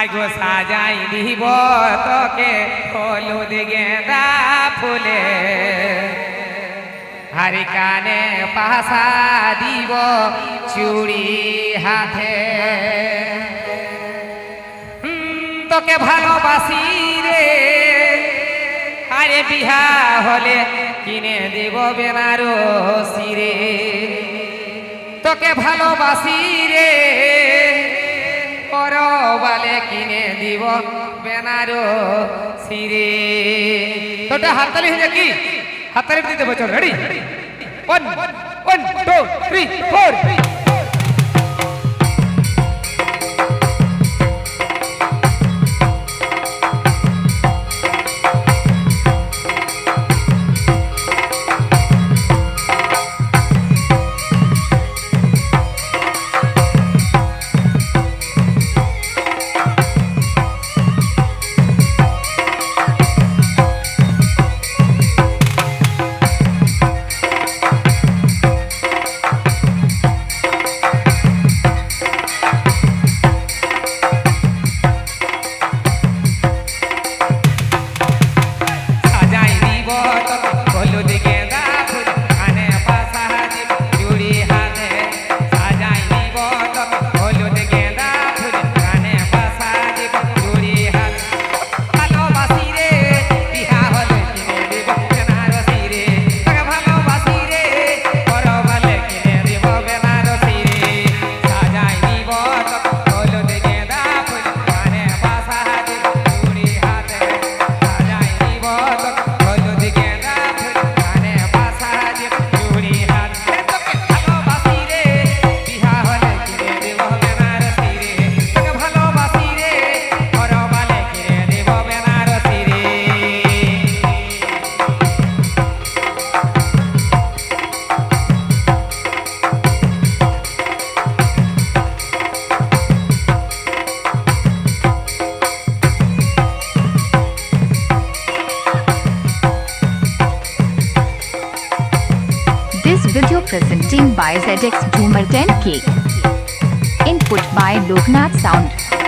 আগো সাজাই দিব তোকে হলুদ গেঁদা ফুলে। হারি কানে পাশা দিব চুড়ি হাতে। তোকে ভালোবাসি রে। আরে বিহা হলে কিনে দিব বেনারসি রে। তোকে ভালোবাসি রে। পরবালে কিনে দিব বেনারসি রে তোটা হাততালি হয়ে যাক কি? হাততালি দিতে বছর ready one one two three four presenting by ZX Boomer 10K. Input by Loknath Sound.